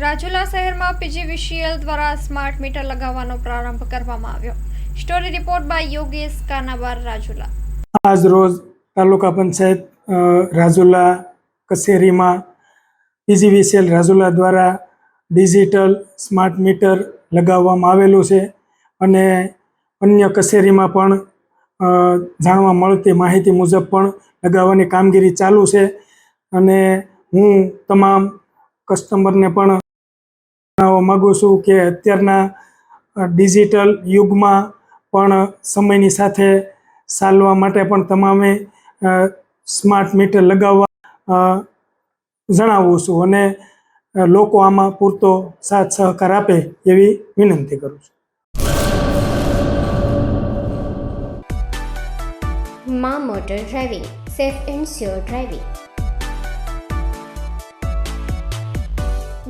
રાજુલા શહેરમાં પીજીવીસીએલ દ્વારા smart meter લગાવવાનો પ્રારંભ કરવામાં આવ્યો. Story report by Yogesh Kanabar, Rajula. આજ રોજ તાલુકા પંચાયત રાજુલા કચેરીમાં પીજીવીસીએલ રાજુલા દ્વારા ડિજિટલ સ્માર્ટ મીટર લગાવવામાં આવેલું છે અને અન્ય કચેરીમાં પણ જાણવા મળતી માહિતી મુજબ પણ લગાવવાની કામગીરી ચાલુ છે અને હું તમામ કસ્ટમરને પણ જણાવવા માગું છું કે અત્યારના ડિજિટલ યુગમાં પણ સમયની સાથે ચાલવા માટે પણ તમામે સ્માર્ટ મીટર લગાવવા જણાવું છું અને લોકો આમાં પૂરતો સાથ સહકાર આપે એવી વિનંતી કરું છું. મા motor driving, safe and sure driving.